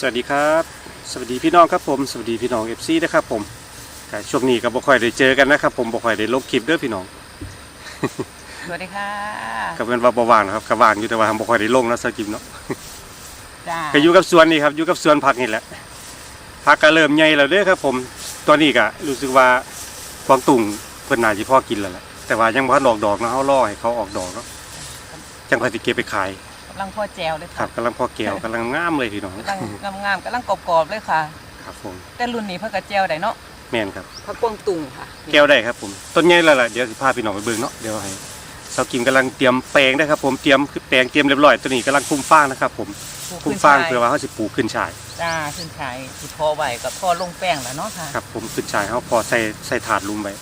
สวัสดีครับ สวัสดีพี่น้องครับผมสวัสดีพี่น้องเอฟซีนะครับผมก็ช่วงนี้ก็บ่ค่อยได้เจอกันนะครับผมบ่ค่อยได้ลงคลิปเด้อพี่น้องสวัสดีค่ะก็เป็นว่าบ่ว่างนะครับก็ว่างอยู่แต่ว่าบ่ค่อยได้ลงนะสักคลิปเนาะจ้าก็อยู่กับสวนนี่ครับอยู่กับสวนผักนี่แหละผักก็เริ่มใหญ่แล้วเด้อครับ ผมตอนนี้ก็รู้สึกว่ากวางตุ่งเพิ่นน่าสิพอกินแล้วแหละแต่ว่ายังบ่ทันออกดอกเนาะเฮารอให้เขาออกดอกเนาะจังค่อยสิเก็บไปขายกำลังพ่อแจวเลยครัค่ะบกำลังพอแก้วกำลังงามเลยพี่น้องกำลังงามๆกำลังกรอบๆเลยค่ะ ครับผมแต่รุ่นนี้เพิ่นก็แจวได้เนาะแม่นครับผักกวางตุงค่ะแก้วได้ครับผมต้นใหญ่แล้วล่ะเดี๋ยวสิพาพี่น้องไปเบิ่งเนาะเดี๋ยวให้สาวกิมกำลังเตรียมแปลงได้ครับผมเตรียมคือแปลงเตรียมเรียบร้อยตัวนี้กำลังคุ้มฟางนะครับผมปลูกคุ้มขึ้นฟางชายเพื่อว่าเขาสิปลูกขึ้นชายจ้าขึ้นชายสิพอไหวกับพ่อลงแป้งแล้วเนาะค่ะครับผมขึ้นชายเขาพอใส่ใส่ถาดลุมไว้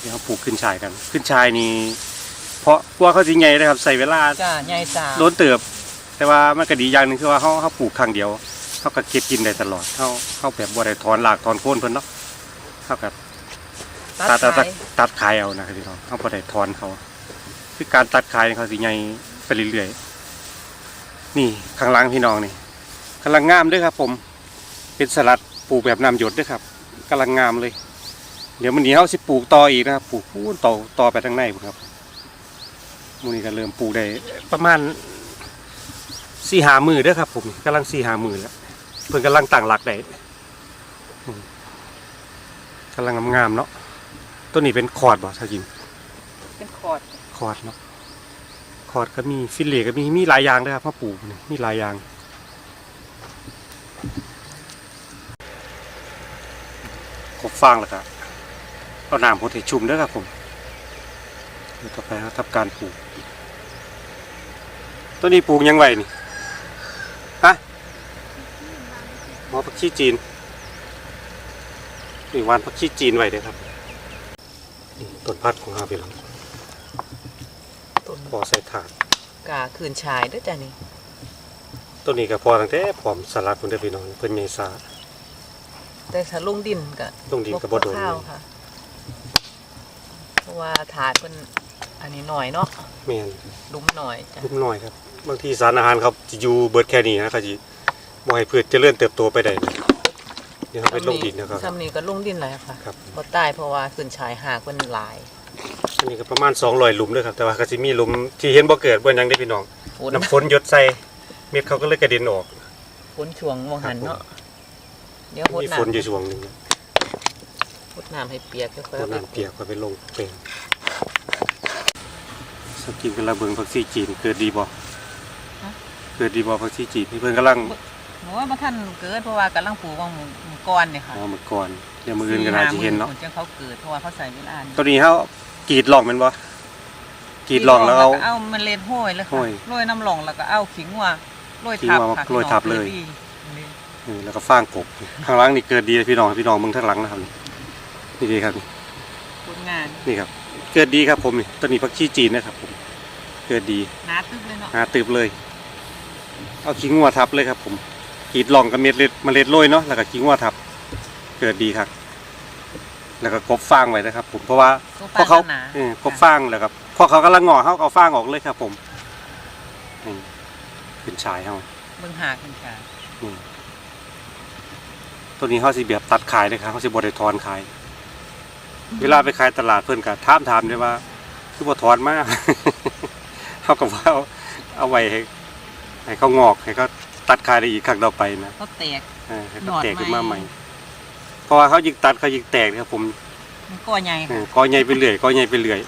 เดี๋ยวเขาปลูกขึ้นชายกัน ขึ้นชายนี่ เพราะกลัวเขาสิใหญ่นะครับใส่เวลาจ้าใหญ่สาโดนเติบ แต่ว่ามันก็ดีอย่างหนึงคือว่าเขาเขาปลูกครั้งเดียวเขาก็เก็บกินได้ตลอดเขาเขาแบบบ่ได้ถอนรากถอนโคนเพิ่นเนาะเขาก็ตัตัดดตัดตัขาดยตัดขายเอานะครับพี่น้องเขาพอได้ทอนเขา คือการตัดขายนี่เขาสิใหญ่ไปเรื่อยๆนี่ข้างหล่างพี่น้องนี่กำลังงามเด้วยครับ ผม เป็นสลัดปลูกแบบน้ำหยดเด้วยครับกำลังงามเลย เดี๋ยวมันนี้เขาสิปลูกต่ออีกนะครับปลูกพูนต่อต่อไปทางในพุ่นครับ มูนี่ก็เริ่มปลูกได้ประมาณสี่หามือเด้อครับ ผมกำลังสี่หามือแล้วเพิ่นกำลังตั้งหลักได้อืมกำลังงามๆเนาะตัวนี้เป็นคอร์ดบ่ถ้ากินเป็นคอร์ดคอร์ดเนาะคอร์ดก็มีฟิลเล่ก็มีมีหลายอย่างเลยครับพ่อปู่นี่มีหลายอย่างกบฟางแล้วก็เอาน้ำพดให้ชุ่มเด้วยครับผม เดี๋ยวต่อไปเราทำการปลูกตัวนี้ปลูกยังไงนี่ฮะหมอผักชีจีนนี่หวานผักชีจีนไว้เด้อครับนี่ต้นพัดของเราพี่น้องต้นพอใส่ถาดกาขึ้นชายเด้วยจ้านี่ต้นนี้ก็พอตั้งแต่ผอมสลัดคนเด้อพี่น้องเพิ่นใหญ่ซาแต่ถ้าลงดินก็ลงดินก็บ่โดนข้าวค่ะเพราะว่าถาดมัน อันนี้หน่อยเนาะแม่นดุ้มหน่อยจ้ะลุ่มน้อยครับ บางทีสารอาหารเขาจะอยู่เบิดแค่นี้นะเขาสิบ่ให้พืชเจริญเติบโตไปได้เลยเดี๋ยวเขาไปลงดินนะครับ ซ้ำนี้ก็ลงดินแล้วค่ะครับ บ่ตายเพราะว่าขึ้นชายหากมันหลายอันนี้ก็ประมาณ200หลุมเด้อครับแต่ว่าก็สิมีหลุมที่เห็นบ่เกิดบ่หยังได้อพี่น้องฝนน้ำฝนหยดใส่เม็ดเขาก็เลยกระเด็นออก ฝนช่วงมองหันเนาะเดี๋ยวพดมีน้ฝนอยู่ช่วงหนึงำพดน้ำให้เปียกค่อยตๆอนเอาไปนั้นเปียกก็ไปลงเป็น สกินกำลังเบิ่งผักชีจีนเกิดดีบ่เกิดดีบ่ผักชีจีนนี่เพิ่นกำลังหนูว่าบ่ทันเกิดเพราะว่ากำลังปลูกของหมู่ก้อนเนี่ยค่ะอ๋อเมื่อก่อนเดี๋ยวมื้ออื่นก็น่าจะเห็นเนาะจังเขาเกิดเพราะว่าเขาใส่เวลาตัวนี้เขากรีดหลอกแมันบ่กรีดหลอกแล้วเอาเอาเมล็ดห้อยเลยห้ค่ะอยโรยน้ำหลองแล้วก็เอาขิงว่าโรยขิงทับว่าค่ะโรยทับเลยพี่น้องเออแล้วก็ฟางกบข้างหล่างนี่เกิดดีเลยพี่น้องพี่น้องเมืองทางหลังนะครับนี่นี่ดีครับนี่ผลงานนี่ครับ เกิดดีครับผมนี่ตัวนี้ผักชีจีนนะครับผมเกิดดีหนาตึกเลยเนาะหาตืบเลย เอาขิงงัวทับเลยครับผมกรีดหลองกับเม็ดเล็ดเมล็ดโรยเนาะแล้วก็ขิงงัวทับ เกิดดีครับ แล้วก็กบฟางไว้นะครับ ผมเพราะว่าพอเขาหนาเออกบฟางแล้วครับพอเขากำลังงอเขาก็เอาฟางออกเลยครับ ผมนี่เป็นชายเขาเบิ่งหาขึ้นค่ะนี่ตัวนี้เขาสิแบบตัดขายเลยครับเขาสิบริทอนขาย เวลาไปขายตลาดเพื่อนก็ถามถามด้วยว่า คือบ่ถอนมากเขากับว่าเอาเอาไว้ให้ให้เขางอกให้เขาตัดขายได้อีกครั้งต่อไปนะเขาแตก เออให้หนเขาอดแตกขึ้นมาใหใหม่ม่เพราะว่าเขายิ่งตัดเขายิ่งแตกนะครับผมมันก็ใหญ่เอค่ะอก็ใหญ่ไปเรื่อยก็ใหญ่ไปเรื่อย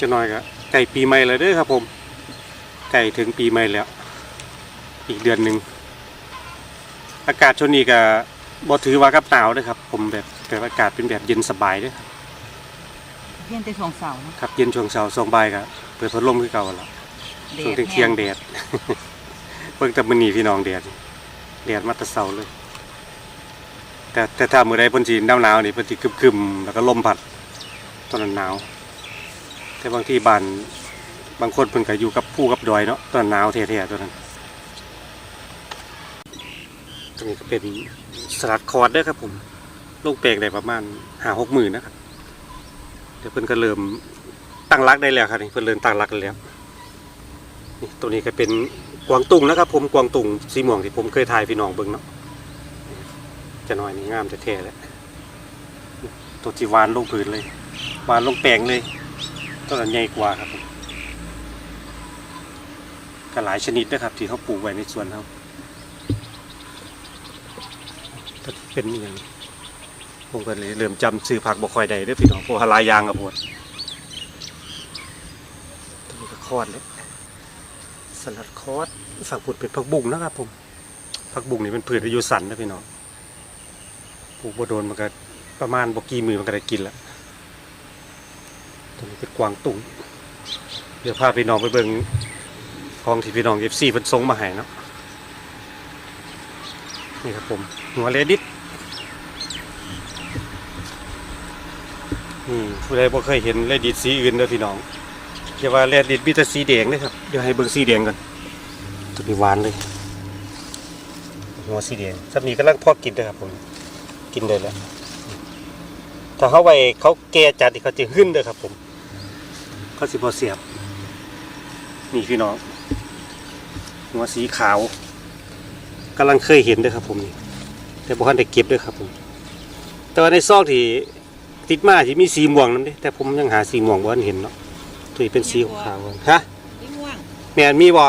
จะน้อยก็ไก่ปีใหม่แล้วเด้อครับผมไก่ถึงปีใหม่แล้ว อีกเดือนหนึ่งอากาศช่วงนี้ก็บ่ถือว่ากับหนาวเด้อครับ ผมแบบแบบอากาศเป็นแบบเย็นสบายเด้อเพียงแต่สองเสาเนาะครับเย็นช่วงเช้าช่วงบ่ายก็เปิดพัดลมคือเก่าแล้วช่วงเที่ยงๆแดดเพิ่งแต่มื้อนี้พี่น้องแดดแดดมาแต่เช้าเลย แต่แต่ถ้ามื้อใดเพิ่นสิหนาวๆนี่เพิ่นสิครึมๆแล้วก็ลมพัดตอนนั้นหนาว แต่บางที่บ้านบางคนเพิ่นก็อยู่กับผู้กับดอยเนาะตอนหนาวแท้ๆตอนนั้นตัวนี้ก็เป็นสลัดคอร์ดด้อครับผมลงแปลงได้ประมาณหาหกหมื่นนะครับเดี๋ยวเพิ่นก็เริ่มตั้งรักได้แล้วครับนี่เพิ่นเริ่มตั้งรักกันแล้วนี่ตัวนี้ก็เป็นกวางตุงนะครับ ผมกวางตุงสีม่วงที่ผมเคยถ่ายพี่น้องเบิ่งเนาะจะน้อยนี่งามแท้ๆแหละตัวที่หวานลงพื้นเลยวานลงแปลงเลย ตัวนั้นใหญ่กว่าครับผมก็หลายชนิดนะครับ ที่เขาปลูกไว้ในสวนเขาก็เป็นอย่างผมก็เลยเริ่มจำซื้อผักบ่คอยได้เด้พี่น้องเพราะว่าหลายยางกับพวดตัวนี้ก็คอดเลยสลัดคอดฝั่งพุดเป็นผักบุ้งนะครับผมผักบุ้งนี่เป็นพืชอายุสั้นนะพี่น้องปลูกบ่โดนมันก็ประมาณบ่กี่มือมันก็ได้กินละ ตัวนี้เป็นกวางตุ้งเดี๋ยวพาพี่น้องไปเบิ่งของที่พี่น้อง FC เพิ่นส่งมาให้เนาะนี่ครับผมหัวเลดิสอืมผู้ใดบ่เคยเห็นเลดดิตสีอื่นเด้อพี่น้องอย่าว่าเลดดิตมีแต่สีแดงเด้ครับเดี๋ยวให้เบิ่งสีแดงก่อนตัวนี้หวานเลยหัวสีแดงสำนี้กำลังพอกินเด้อครับผมกินได้แล้วถ้าเขาไว้เขาแก่จัดนี่เขาจะหึ้นเด้อครับผม เขาสิบ่เสียบ นี่พี่น้อง หัวสีขาวกำลังเคยเห็นเด้อครับผมนี่แต่บ่ทันได้เก็บเด้อครับผม แต่ว่าในซอกที่ติดมาที่มีสีม่วงนั่นเด้แต่ผมยังหาสีม่วงบ่ทันเห็นเนาะตัวนี้เป็นสีขาวๆฮะนี่ม่วงแม่นมีบ่ว้า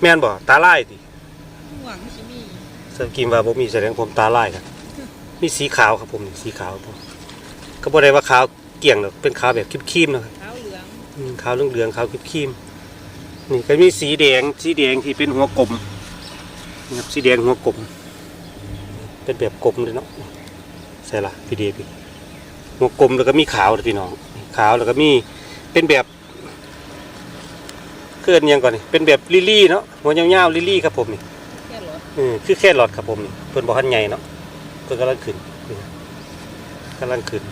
แม่นบ่ตาลายติม่วงสิมีเสิร์ฟกินว่าบ่มีแสดงผมตาลายครับมีสีขาวครับผมนี่สีขาวผมก็บ่ได้ว่าขาว เกลี่ยงหรอกเป็นขาวแบบครีมๆนะครับขาวเหลืองอืมขาวเหลืองๆขาวครีมๆนี่ก็มีสีแดงสีแดงที่เป็นหัวกลมนี่ครับสีแดงหัวกลมเป็นแบบกลมเลยเนาะใช่ล่ะพี่เดพี่หัวกลมแล้วก็มีขาวเลยพี่น้องขาวแล้วก็มีเป็นแบบเกินยังก่อนนี่เป็นแบบลิลลี่เนาะหัวยาวๆลิลลี่ครับผมนี่แค่รถเออคือแค่หลอดครับผมนี่เพิ่นบอกทันใหญ่เนาะเพิ่นกำลังขึ้นนี่กำลังขึ้น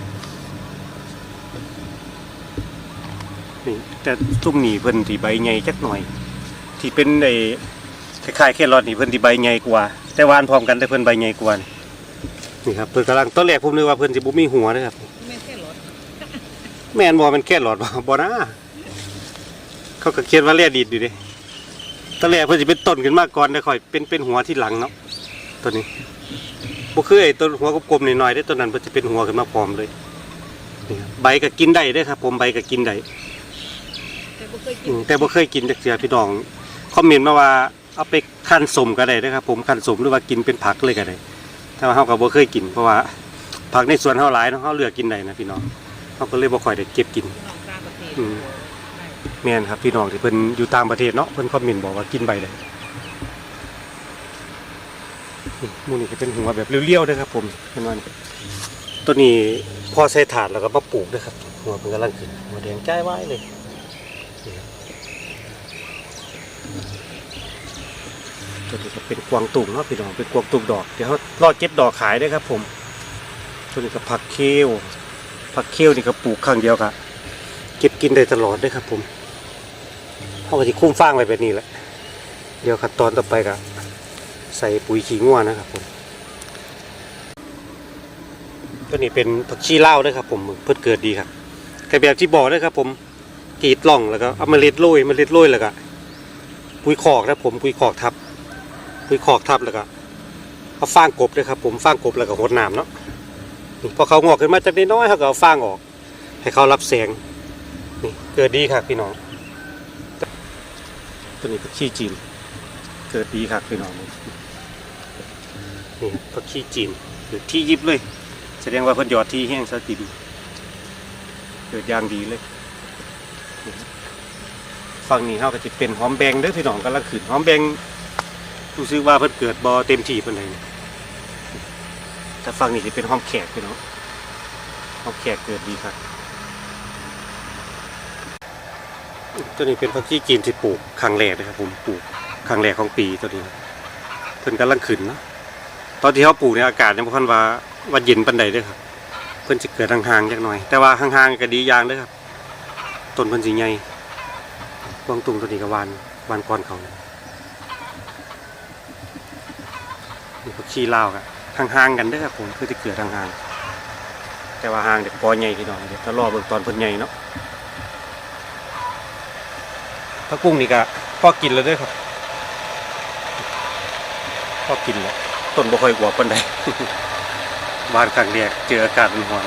นี่แต่ทุ่มนี่เพิ่นที่ใบใหญ่จักหน่อย ที่เป็นไอ้คล้ายๆแค่หลอดนี่เพิ่นที่ใบใหญ่กว่า แต่วานพร้อมกันแต่เพิ่นใบใหญ่กว่านี่นี่ครับเพิ่นกำลังตอนแรกผมนึกว่าเพิ่นสิบ่มีหัวนะครับ ไม่แค่รถแม่นบ่มันแค่หลอดบ่บ่นะเขาก็เขียนว่าแร่ดีดอยู่เด้ตอนแรกเพิ่นสิเป็นต้นขึ้นมาก่อนแล้วค่อยเป็นเป็นหัวที่หลังเนาะตัวนี้บ่คือไอ้ต้นหัวกลมๆหน่อยๆเด้ตัวนั้นเพิ่นสิเป็นหัวขึ้นมาพร้อมเลยนี่ครับใบก็กินได้เด้อครับ ผมใบก็กินได้ แต่บ่เคยกิอืนมแต่บ่เคยกินจักเทื่อพี่น้องคอมเมนต์มาว่าเอาไปคั่นสมก็ได้เด้อครับ ผมคั่นสมหรือว่ากินเป็นผักเลยก็ได้แต่ว่าเฮาก็บ่เคยกิน เพราะว่าผักในสวนเฮาหลายเนาะเฮาเลือกกินได้นะพี่น้องเฮาก็เลยบ่ค่อยได้เก็บกิน พี่น้องต่างประเทศอืมแม่นครับพี่น้องที่เพิ่นอยู่ต่างประเทศเนาะเพิ่นคอมเมนต์บอกว่ากินใบได้นี่หมูนี่ก็เป็นหัวแบบเรียวๆเด้อครับ ผมเห็นว่าตัวนี้พอใส่ถาดแล้วก็มาปลูกเด้อครับหัวเพิ่นกำลังขึ้นหัวแดงจ้ายไว้เลยนี่ครับ ตัวนี้ก็เป็นกวางตุ่งเนาะพี่น้องเป็นกวางตุ่งดอกเดี๋ยวเขารอเก็บดอกขายได้ครับ ผม ตัวนี้ก็ผักเคี้ยวผักเคี้ยวนี่ก็ปลูกครั้งเดียวครับเก็บกินได้ตลอดด้วยครับ ผมเขาก็จะคุ้มฟางไว้แบบนี้แหละเดี๋ยวขั้นตอนต่อไปก็ใส่ปุ๋ยขี้ง่วนะครับ ผมตัวนี้เป็นผักชีเล่าวด้วยครับ ผมเพิ่นเกิดดีครับแต่แบบที่บอกด้ครับ ผมกรีดล่องแล้วก็เอาเล็ดโรยเล็ดโรยแล้วก็ปุ๋ยคอกนะผมปุ๋ยคอกทับ ปุ๋ยคอกทับแล้วก็เอาฟางกบด้วยครับผมฟางกบแล้วก็หดน้ำเนาะนี่พอเขางอกขึ้นมาจากน้อยๆเขาก็เอาฟางออก ให้เขารับแสงนี่เกิดดีครับพี่น้อง ตัวนี้ผักชีจีน เกิดดีครับพี่น้องนี่ผักชีจีนเกิดที่ยิบเลย แสดงว่าเพิ่นหยอดที่แห้งสติมเกิดอย่างดีเลยนี่ฝั่งนี้เขาก็จะเป็นหอมแบงเด้อพี่น้องกำลังขึ้นหอมแบง รู้สึกว่าเพิ่นเกิดบ่เต็มที่เพิ่นเลยแต่ฝั่งนี้จะเป็นหอมแขกพี่น้องหอมแขกเกิดดีครับตัวนี้เป็นผักชีจีนที่ปลูกครั้งแรกนะครับผมปลูกครั้งแรกของปีตัวนี้เพิ่นกำลังขึ้นเนาะตอนที่เขาปลูกในยอากาศยังบ่ค่อนว่าว่าเย็นปานใดเด้อครับ เพิ่นสิเกิดห่างๆจักหน่อย แต่ว่าห่างๆก็ดีอย่างเด้อครับต้นเพิ่นสิใหญ่กวางตุงตัวนี้ก็หวานหวานก่อนเขา นี่ผักชีลากันห่างๆกันด้อครับผมคือจะเกิดห่างๆแต่ว่าห่างเด็กปอใหญ่พี่น้องเดี๋ยวถ้ารอเบิกตอนเพิ่นใหญ่เนาะถ้ากุ้งนี่ก็พอกินแล้วด้วยครับพอกินแล้วต้นบ่ค่อยกว่าปานใดบ้านกลางแรกเจออากาศมันร้อน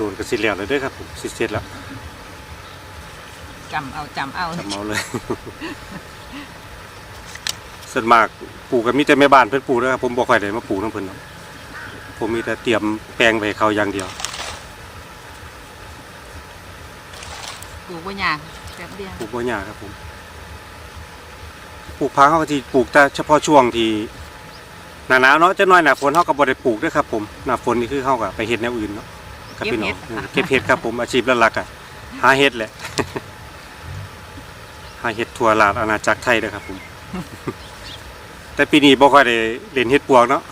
โอ้โหโดนก็สิแล้วเลยเด้อครับผมสิเสร็จแล้วจำเอาจำเอาจำเอาเลยส่วนมากปลูกก็มีแต่แม่บ้านเพิ่นปลูกนะครับผมบ่ค่อยได้มาปลูกน้ำเพิ่นหรอกผมมีแต่เตรียมแปลงไว้ให้เขาอย่างเดียวปลูกบ่ยากแป๊บเดียวปลูกบ่ยากครับผมปลูกพักเขาก็ที่ปลูกแต่เฉพาะช่วงที่หน้าหนาวเนาะจะน้อยหน้าฝนเขาก็บ่ได้ปลูกเด้วยครับผมหน้าฝนนี่คือเขาก็ไปเฮ็ดแนวอื่นเนาะ ครับพี่น้องอืมเก็บเห็ดครับผมอาชีพหลักๆอะหาเห็ดแหละหาเห็ดทั่วลาดอาณาจักรไทยเด้อครับผม แต่ปีนี้บ่ค่อยได้เล่นเห็ดปวกเนาะ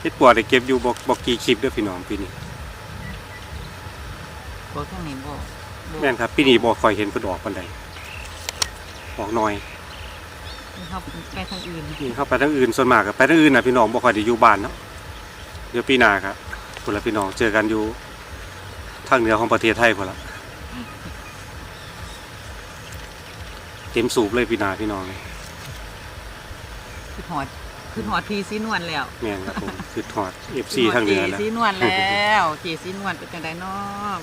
เห็ดปวกได้เก็บอยู่บ่บ่กี่คลิปเด้อพี่น้องปีนี้ปลูกทั้งนี้บ่บ่แม่นครับปีนี้บ่ค่อยเห็นเพิ่นออกปานใดออกน้อยเขาไปทางอื่นนี่เข้าไปทางอื่นส่วนมากก็ไปทางอื่นน่ะพี่น้องบ่ค่อยได้อยู่บ้านเนาะเดี๋ยวปีหน้าครับพุ่นละพี่น้องเจอกันอยู่ ทางเหนือของประเทศไทยพุ่นละเต็มสูบเลยปีหน้าพี่น้องเลยคือหอดคือหอดพีซีนวลแล้วแม่นครับผมคือทอด FC ทางเหนือจีแล้วซีนวลแล้วจีซีนวลเป็นจังไดน้อ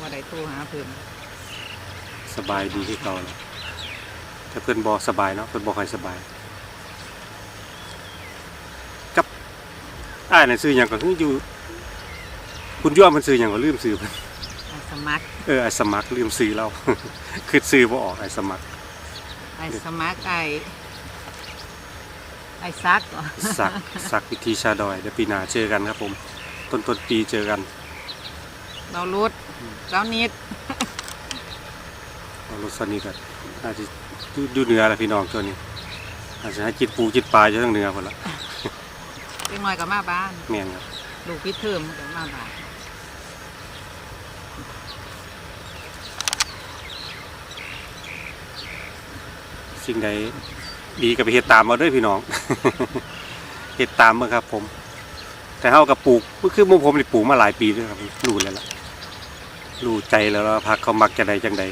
บ่ได้โทรหาเพิ่นสบายดีที่เก่าแล้วถ้าเพิ่นบ่สบายเนาะเพิ่นบ่ค่อยสบายกับอ้ายน่ะซื้อหยังก็คืออยู่ คุณย่อมมันซื้อหยังก็ลืมซื้อเพิ่นไอ้ส มัครเออไอ้สมัครลืมซื้อเรา คือซื้อบ่ออกไอ้สมัครไอ้สมัครไอ้ไอ้ซักเหรอสักสักวิธีชาดอยเดี๋ยวปีหน้าเจอกันครับผม ต้นต้นปีเจอกันเรารุดเรานิดเอารถสนิทกันอาจจะอยู่อยู่เหนือแหละพี่น้องตัวนี้ อาจจะให้จิตปูจิตปลาอยู่ทางเหนือพุ่นละเล็กน้อยก็มาบ้านแม่นครับลูกพิดเทอมก็มาบ้าน สิ่งใดดีก็ไปเฮ็ดตามมาด้วยพี่น้องเฮ็ดตามมาครับ ผม แต่เฮากับปลูกคือมู่ผมนี่ปลูกมาหลายปีแล้วครับรู้แล้วล่ะรู้ใจแล้วว่าพักเขามักจะใดจังใด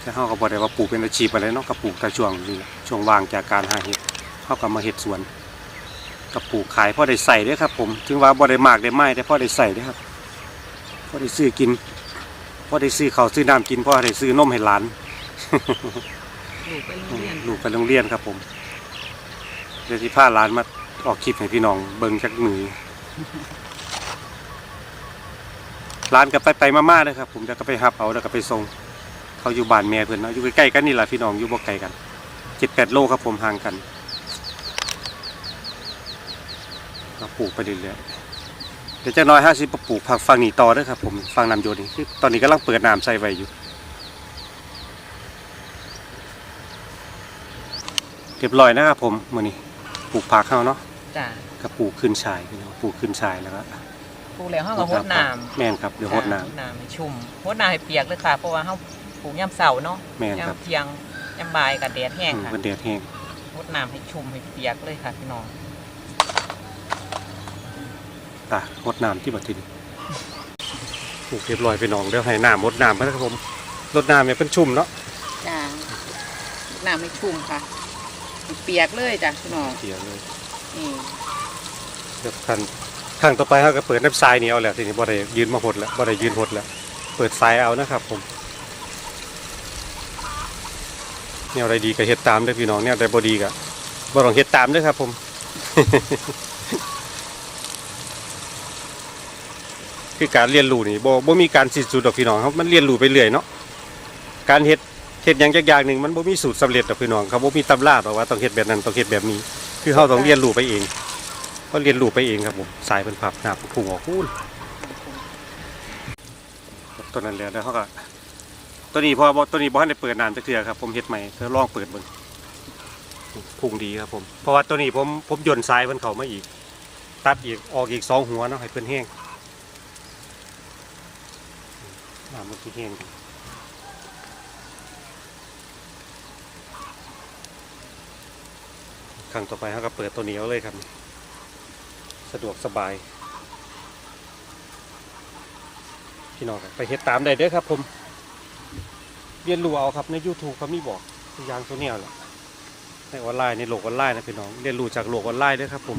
แต่เฮาก็บ่ได้ว่าปลูกเป็นอาชีพอะไรเนาะก็ปลูกแต่ช่วงนี้ช่วงว่างจากการหาเห็ดเฮาก็มาเฮ็ดสวนก็ปลูกขายพ่อได้ใส่ด้อครับ ผมถึงว่าบ่ได้มากได้ไม้แต่พอได้ใส่ด้อครับพ่อได้ซื้อกินพ่อได้ซื้อเขาซื้อน้ำกินพ่อได้ซื้อนมให้หลาน ลูกไปโรงเรียนลูกไปโรงเรียนครับผมเดี๋ยวที่พาหลานมาออกคลิปให้พี่น้องเบิ่งจักมือร้านก็ไปไปมาๆเลยครับ ผมจะก็ไปหับเอาแล้วก็ไปส่งเขาอยู่บ้านแม่เพื่อนเนาะอยู่ใกล้ๆกันนี่แหละพี่น้องอยู่บ่ไกลกันเจ็ดแปดโลครับผมห่างกันก็ปลูกไปเรื่อยๆเดี๋ยวจะน้อยห้าสิบปลูกผักฟังนี่ต่อเด้วยครับผมฟังน้ำโยนนี่ตอนนี้กำลังเปิดน้ำใส่ไว้อยู่ เรียบร้อยนะครับผมมื้อนี้ปลูกผักเฮาเนาะจ้ะก็ปลูกขึ้นชายพี่น้องปลูกขึ้นชายแล้วก็ปลูกแล้วเฮาก็หดน้ำแม่นครับเดี๋ยวหดน้หดน้ำให้ชุ่มหดน้ำให้เปียกเลยค่ะ เพราะว่าเฮาปลูกยามเช้าเนาะำแม่นครับยามเที่ยงยามบ่ายก็แดดแห้งอืมค่ะเป็นแดดแห้งหดน้ำให้ชุ่มให้เปียกเลยค่ะพี่น้องตาหดน้ำที่บัดทีนี้ปลูกเรียบร้อยพี่น้องเดี๋ยวให้น้ำหดน้ำนะครับผมรดน้ำเนี่ยเป็นชุ่มเนาะจ้ะน้ำให้ชุ่มค่ะให้ เปียกเลยจ้ะพี่น้องเสียเลยนี่เดี๋ยวคันครั้งต่อไปเฮาก็เปิดน้ำทรายนี่เอาแล้วทีนี้บ่ได้ยืนมาหดแล้วบ่ได้ยืนหดแล้วเปิดทรายเอานะครับ ผมแนวใดดีก็เฮ็ดตามเด้อพี่น้องแนวใดบ่ดีก็บ่ต้องเฮ็ดตามเด้อครับ ผม คือการเรียนรู้นี่บ่บ่มีการสิ้นสุดดอกพี่น้องครับมันเรียนรู้ไปเรื่อยเนาะการเฮ็ด เฮ็ดหยังจักอย่างหนึ่งมันบ่มีสูตรสำเร็จดอกพี่น้องครับบ่มีตำราดอกว่าต้องเฮ็ดแบบนั้นต้องเฮ็ดแบบนี้ คือเฮาต้องเรียนรู้ไปเองก็เรียนรู้ไปเองครับผมสายเป็นผับหน้าพุ่งออกพูนต้นนั้นแล้วแล้วเขาก็ตัวนี้พอตัวนี้บ่ทันได้เปิดนานจักเทื่อครับผมเฮ็ดใหม่เพื่อลองเปิดเบิ่งพุ่งดีครับผมเพราะว่าตัวนี้ผมผมย่นซ้ายเพิ่นเข้ามาอีก ตัดอีกออกอีกสองหัวเนาะให้เพิ่นแห้งน้ำมันสิแห้ง ครั้งต่อไปเขาก็เปิดตัวเหนี้เอาเลยครับ สะดวกสบาย พี่น้องไปเฮ็ดตามได้เด้อครับ ผมเรียนรู้เอาครับใน YouTube เขามีบอกทุกอย่างตัวเนี้ยแหละในออนไลน์ในโลกออนไลน์นะพี่น้องเรียนรู้จากโลกออนไลน์ด้อครับผม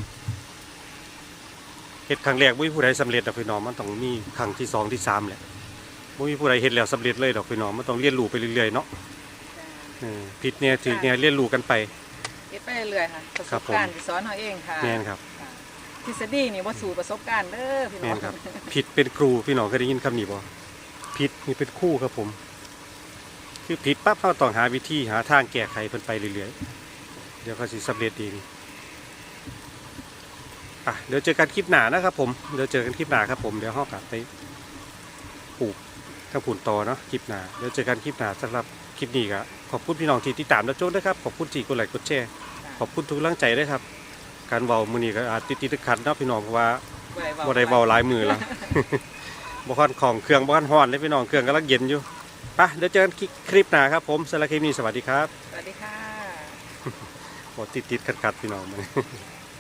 เฮ็ดครั้งแรกบ่มีผู้ใดสำเร็จดอกพี่น้องมันต้องมีครั้งที่สองที่สามแหละบ่มีผู้ใดเฮ็ดแล้วสำเร็จเลยดอกพี่น้องมันต้องเรียนรู้ไปเรื่อยๆเนาะผิดเนี่ยถูกเนี่ยเรียนรู้กันไป เฮ็ดไปเรื่อยๆค่ะประสครับบผมการณ์ที่สอนเอาเองค่ะแม่นครับค่ะทฤษฎีนี่ว่าสู่ประสบการณ์เด้อพี่น้แม่องนครับผิดเป็นครูพี่น้องเคยได้ยินคำนี้บ่ผิดนี่เป็นครู่ครับผม คือผิดปั๊บเราต้องหาวิธีหาทางแก้ไขเพิ่นไปเรื่อยๆเดี๋ยวเขาสิสำเร็จเองอะเดี๋ยวเจอกันคลิปหน้านะครับผมเดี๋ยวเจอกันคลิปหน้าครับผมเดี๋ยวเฮากลับไปปลูกถ้าผุนต่อเนาะคลิปหน้าเดี๋ยวเจอกันคลิปหน้าสำหรับคลิปนี้ก็ขอบคุณพี่น้องที่ติดตามและชมด้วยครับขอบคุณที่กดไลค์กดแชร์ ขอบคุณทุกกำลังใจด้วยครับ การเว้ามื้อนี้ก็อาจติดๆขัดๆเนาะพี่น้องเพราะว่าบ่ได้เบาหลายมือแล้วบ่ค่อนของเครื่องบ่ค่อนฮ้อนเลยพี่น้องเครื่องกำลังเย็นอยู่ไปะเดี๋ยวเจอกันคลิปหน้าครับผมสำหรับคลิปนี้สวัสดีครับ สวัสดีค่ะบ่ติดๆขัดๆพี่น้องมัน